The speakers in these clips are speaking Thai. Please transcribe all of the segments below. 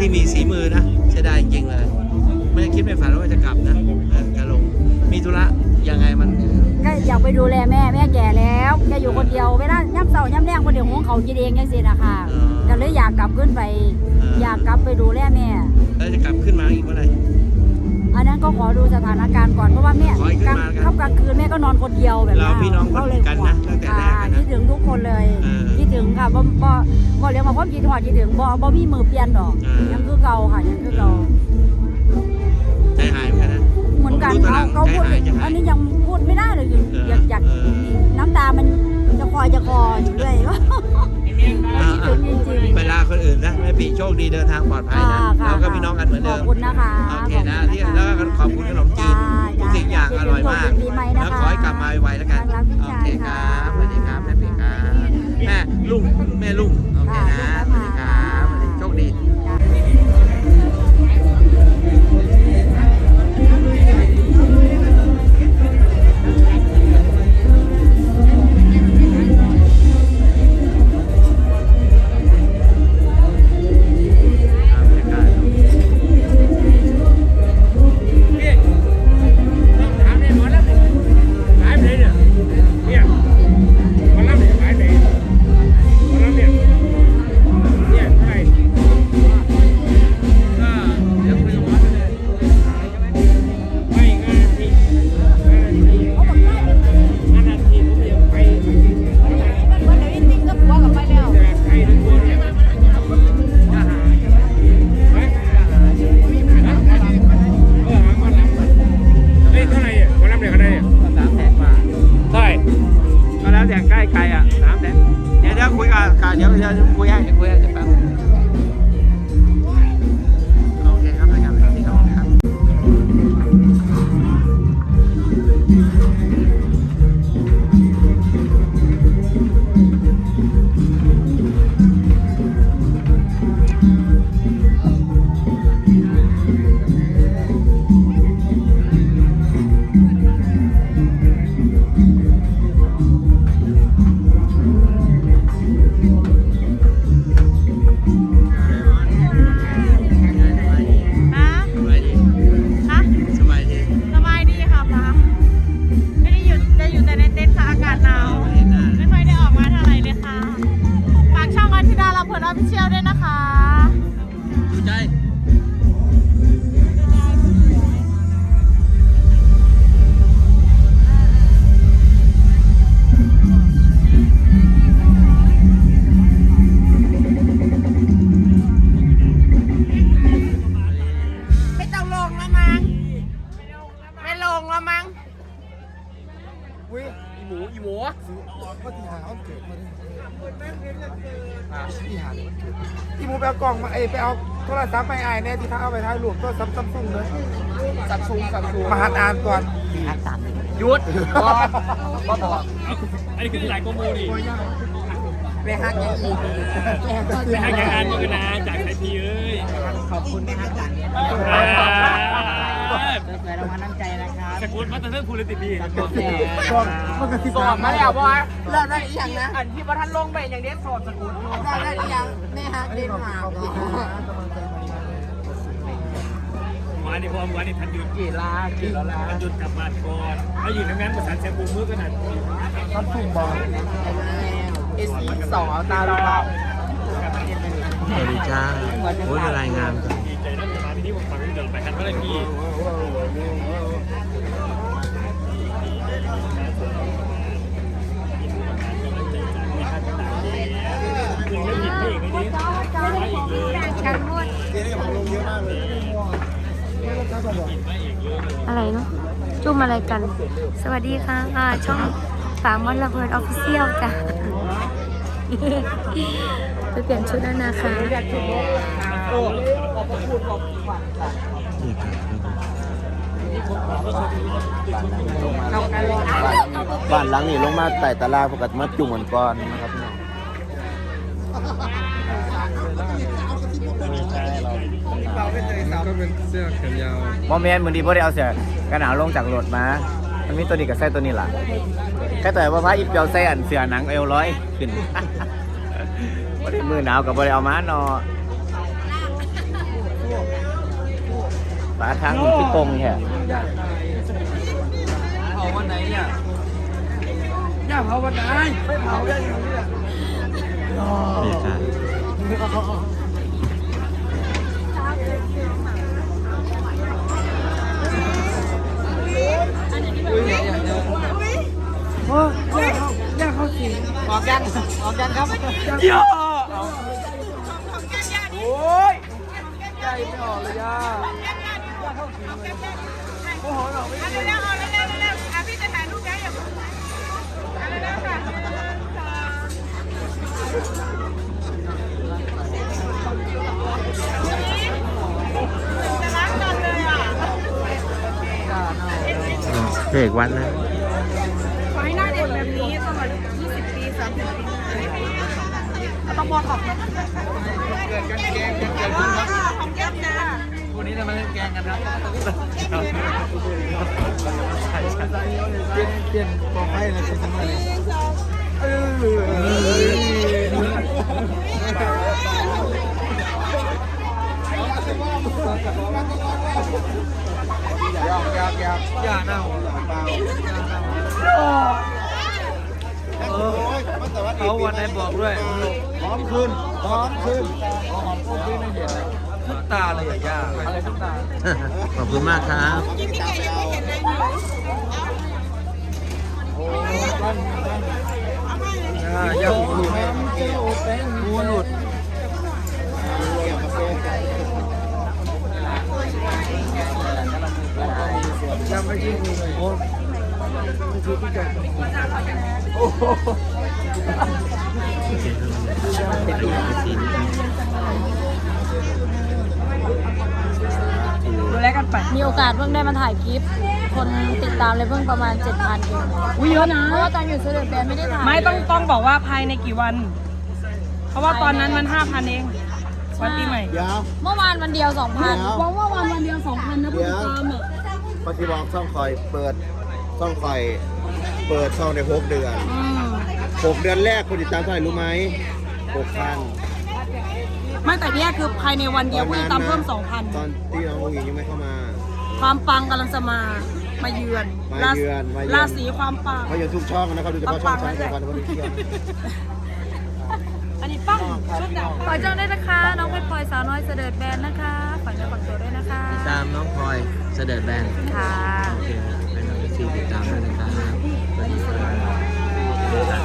ที่มีสีมือนะเสียดายจริงๆเลย ไม่ได้คิดไม่ฝันว่าจะกลับนะเออจะลงมีธุระยังไงมันก็อยากไปดูแลแม่แม่แก่แล้วแกอยู่คนเดียวเวลาย่ำเสาย่ำแรงคนเดียวของเขากินเองยังสินะคะอ๋อก็เลยอยากกลับขึ้นไปอ่าอยากกลับไปดูแลแม่แล้วจะกลับขึ้นมาอีกเมื่อไหร่อันนั้นก็ขอดูสถานการณ์ก่อนเพราะว่าแม่ขอให้ขึ้ก ลางนมาแล้วกันค่ำกลางคืนแม่ก็นอนคนเดียวแบบเราพี่น้องคนก็เลยกันนะตั้งแต่แรกค่ะอะนะคิดถึงทุกคนเลยเออคิดถึงค่ะบ่บ่บ่เรียกว่าความคิดหอดคิดถึงบ่บ่มีมือเปลี่ยนดอกเออยังคือเก่าค่ะยังคือเก่าใจหายเหมือนกันนะเหมือนกันผมดูตอนหลัเขางเขาพูดใจหายใจหายอันนี้ยังพูดไม่ได้เลยอยู่เอออยากอยากเออน้ำตามันจะคอยจะคออยู่ด้วยว่าอ่าคิดถึงจริงๆ เวลาคนอื่นนะแม่ปีโชคดีเดินทางปลอดภัยนะค่ะค่ะเราก็พี่น้องกันเหมือนเดิขมอบคุณนะคะโอเคนะขอบคุณที่นะคะแล้วก็ขอบคุณขนมจีนจ้าทุกสิ่งอย่างอร่อยมากดีไหมนะคะแล้วขอให้กลับมาไวๆแล้วกันรักพี่โอชายเคคค่ะรับสวัสดีครับแม่ปีครับแม่ลุงแม่ลุงโอเคนะค่ะสวัสดีครับ แล้วแต่ใกล้ไกลอะสามแสนเดี๋ยวเดี๋ยวคุยกับกับเดี๋ยวเดี๋ยวคุยให้เดี๋ยวคุยให้เดี๋ยวแป๊บ พลินออฟฟิเชียลด้วยนะคะดูใจไม่ต้องลงแล้วมั้งไม่ลงแล้วมั้ง อีหมูอีหมูก็ที่หาวันเกิดมาดิที่หาวันเกิดอีหมูไปเอากล่องมาเอ้ยไปเอาโทรศัพท์ไปไอ้ายแน่ที่ท้าเอาไปท้ายรวมตัวซัมซัมซุงเลยซัมซุงซัมซุงมาหัดอ่านก่อนหยุดบอบ่บอกอันนี้คือหลายโกโมดิไปหัดอย่างอีกเป็นทางการมือนะจากไทยพีเอ้ยขอบคุณนะครับจากนี้อ่า สวยๆรามาน้ำใจนะครับสกุลมาตั้งแต่พูดเลยติดดีบอกแม่ก่อนมันก็สิสอบมาแล้วบอยเลิกได้อีกอย่างนะอันที่ว่าท่านลงไปอย่างเนี้ยสอบสกุลเลิกได้อีกอย่างแม่ฮักเดนหาขอบคุณนะวันนี้พอวันนี้ทันหยุดกี่ลากี่ลาทันหยุดกลับมาก่อนถ้าอยู่ในงั้นภาษาแซมบูมือกันนะซัมซุงบอกเอซีสองตาล่าสวัสดีจ้าโอ้ยรายงานดีใจนะมาที่นี่ผมฟัง เดินไปทันเมื่อไรพี่คุณเล่นผิดพี่อีกไหมนี่ไม่อีกเลยอะไรเนาะจุ่มอะไรกัน สวัสดีค่ะอ่าช่องสามวันละเพลินออฟฟิเชียลจ้ะไปเปลี่ยนชุดแล้วนะคะ บบ้านหลังนี้ลงมาไต่ตาราปกติมาจุ่มกันก่อนนะครับพี่น้องก็เป็นเสื้อแขนยาวโมเมนมือดีเพอได้เอาเสียกันหนาวลงจากรถมา มันมีตัวนี้กับไส้ตัวนี้ล่ะแค่แต่ว่าพระอีเปียวใส่อันเสื้อหนังเอวร้อยขึ้นบ่ได้มือหนาวกับบ่ได้เอามาเนาะาทางคุณพี่ตรงแค่เผาวันไหนเนี่ยย่าเผาวันไหนไม่เผาย่าอยู่นี่แหละบรรยากาศออกยังออกยังครับย่าโอ้ยใจไม่ออกเลยย่า เร็วๆเอาเร็วๆเร็วๆอะพี่จะถ่ายรูปแล้วอย่าเพิ่งเอาเร็วๆค่ะหนึ่งสองจะรักกันะเพลงวันนะขอให้หน้าเด็กแบบนี้ตลอด20 ปี 30 ปีเอาต้องบอลออกนเกิดกันแกงกันเกิดขึ้นครับ นนี้เรามาเล่นแกงกันครับเปลี่ยนเปลี่ยนปอกไฟเลยเป็นทำไมยอกยอกยอกย่าเน่าเปล่าเขาวันไหนบอกด้วยหอมคืนหอมคืนหอมคืนไม่เห็น ทุกตาเลยอะย่าอะไรทุกตาขอบคุณมากครับอ่าอย่าหลุดหูหลุดยังไม่กินโอ้ไม่คือพี่แกโอ้โห ไป มีโอกาสเพิ่งได้มาถ่ายคลิป คนติดตามเลยเพิ่งประมาณ 7,000เองอุ้ยเยอะนะ เพราะว่าตอนอยู่เสด็จแบนไม่ได้ถ่ายไม่ต้องต้องบอกว่าภายในกี่วัน เพราะว่าตอนนั้นมัน5,000เอง วันปีใหม่ เดี๋ยว เมื่อวานวันเดียว 2,000เดี๋ยวบอกว่าวันวันเดียว2,000นะผู้ติดตามอะพอที่บอกช่องคอยเปิดช่องคอยเปิดช่องในหกเดือนอืมหกเดือนแรกคนติดตามเท่าไหร่รู้ไหมหกพันไม่แต่เนี่ยคือภายในวันเดียวผู้ติดตามเพิ่มตอนที่น้องผู้หญิงยังไม่เข้ามา2,000 ความปังกำลังจะมา มาเยือนมาเยือนมาเยือน ราศีความปัง เขาอยู่ทุกช่องนะครับโดยเฉพาะช่องสามจังหวัดนครเที่ยวอันนี้ปังชุดดขอจองได้นะคะ น้องเพชรพลอยสาวน้อยเสด็จแบนนะคะฝากเนื้อฝากตัวด้วยนะคะติดตามน้องพลอยเสด็จแบนค่ะโอเคให้น้องซีติดตามด้วยนะครับสวัสดีครับโอเคครับ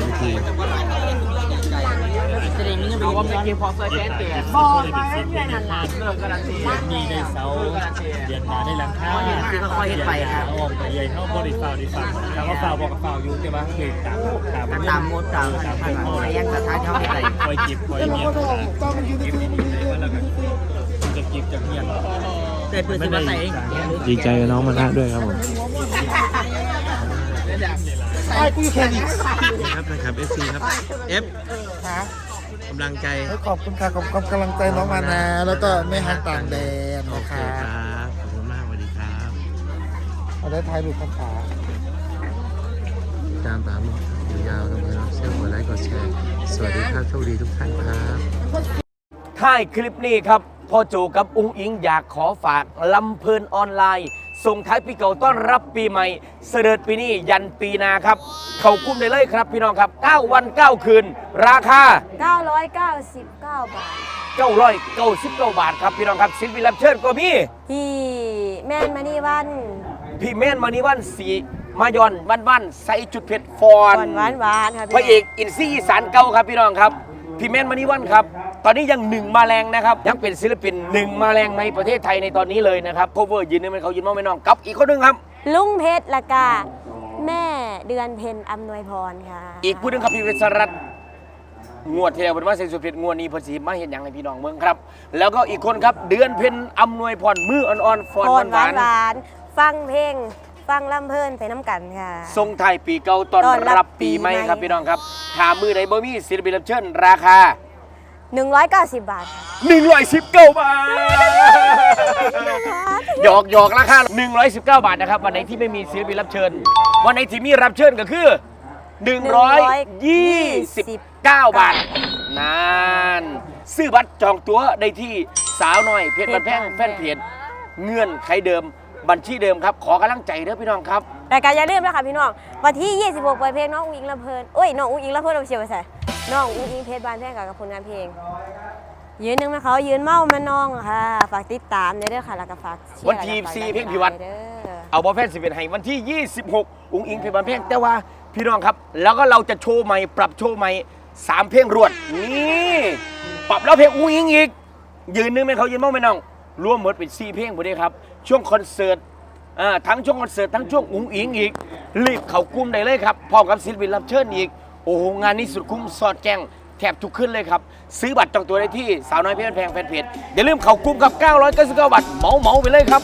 โอเค จะได้มีเงินเอาว่าไม่เกี่ยวพอเซอร์เจนเตียบอกมาให้เพื่อนหันหลังเลิกการันตีมีได้เสาเดือนหนาได้หลังคาคือค่อยๆเฮ็ดไปครับเอาออกไปใหญ่เข้าบริฟาวดิฟังแล้วก็ฟาวบอกกับฟาวอยู่แต่ว่าเด็กตามตามตามมดตามตามทางพ่อไหนยังสถานเท่าไหร่คอยจิบคอยเงียบเก็บดีๆแล้วก็จะจิบจะเงียบแต่เปิดสิมาใส่ดีใจกับน้องมานะด้วยครับผมไอ้กูอยู่แค่นี้ครับนะครับ FC ครับ F กำลังใจขอบคุณค่ะขอบคุณกำลังใจน้องมานะ แล้วก็ไม่ฮักต่างแดนโอนะเคคะครับขอบคุณมากสวัสดีครับ เอาได้ทายลูกคำถามตามตามอยู่ยาวๆกันเลยเชื่อกดไลค์กดแชร์ สวัสดีครับโชคดีทุกท่านครับ ท้ายคลิปนี้ครับพ่อโจกับอุ้งอิงอยากขอฝากลำเพลินออนไลน์ ส่งท้ายปีเก่าต้อนรับปีใหม่ เสด็จปีนี้ยันปีหนาครับ เขากุ้มได้เลยครับพี่น้องครับ 9 วัน 9 คืน ราคา 999 บาท 999บาทครับพี่น้องครับสินวิรับเชิญก็มีที่แม่นมานี่วันพี่เมนมานิวันสีมายอนวันวันๆใส่จุดเผ็ดฟอนก่อนหวานหวานๆค่ะพระเอกอินซี่อีสานเก่าครับพี่น้องครับ พี่เมนมานิวันครับ ตอนนี้ยังหนึ่งมาแรงนะครับ ยังเป็นศิลปินหนึ่งมาแรงในประเทศไทยในตอนนี้เลยนะครับโคเวอร์ยืนนึงเป็นเขายืนมองไม่น้องกับอีกคนหนึงครับ ลุงเพชรละกาแม่เดือนเพ็ญอำนวยพรค่ะ อีกผู้หนึงครับพี่วิศรัตน์งวดเทียวเป็นว่าเซนสุดเพชรงวดนี้เพอสีมาเห็นอย่างให้พี่น้องเมืองครับ แล้วก็อีกคนครับเดือนเพ็ญอำนวยพรมืออ่อนๆฟอนพรหวาวหานนหวานๆฟังเพลงฟังลำเพลินไปน้ำกันค่ะ ๆทรงไทายปีเก่าต้อนต้อนรัรับบปีปีใหม่ใหม่ ครับพี่น้องครับถามมือไหนบ่มีศิลปินรับเชิญราคา 190 บาทค่ะ119 บาท หยอกหยอกราคา119 บาทนะครับ วันไหนที่ไม่มีศิลปินรับเชิญ วันไหนที่มีรับเชิญก็คือ 129 บาทนานซื้อบัตรจองตั๋วได้ที่สาวน้อย เพจบันแพงแฟนเพจเงื่อนไขเดิมบัญชีเดิมครับ ขอกำลังใจเด้อพี่น้องครับ รายการอย่าลืมนะคะพี่น้อง วันที่ 26ปล่อยเพลงน้องอุ้งอิงลำเพลินโอ้ยน้องอุ้งอิงลำเพลินเอาเชียร์ไปใส่ น้องอุ้งอิงเพชรบานแพงกับผลงานเพลง ยืนหนึ่งนะเขายืนเมามาน้องค่ะ ฝากติดตามเด้อค่ะแล้วก็ฝากเชียร์วันที่แล้วก็ฝากสี่เพลงพิวัตร เด้อ เอาบอลแฟนสิบเอ็ดให้วันที่ 26 อุ้งอิงเพลงบันเพลงแต่ว่าพี่น้องครับ แล้วก็เราจะโชว์ใหม่ ปรับโชว์ใหม่สามเพลงรวด นี่ปรับแล้วเพลงอุ้งอิงอีก ยืนนึงเป็นเขายืนเมาไม่น้องรวมหมดเป็นสี่เพลงหมดเลยครับ ช่วงคอนเสิร์ตอ่าทั้งช่วงคอนเสิร์ตทั้งช่วงอุ้งอิงอีกรีบเข้ากลุ่มได้เลยครับพร้อมกับศิลปินรับเชิญอีก โอ้โหงานนี้สุดคุ้มสอดแจ้งแถบทุกขึ้นเลยครับ ซื้อบัตรจองตัวได้ที่สาวน้อยเพชรแพงแฟนเพจอย่าลืมเขากลุ่มกับ 999 บาทเหมาเหมาๆไปเลยครับ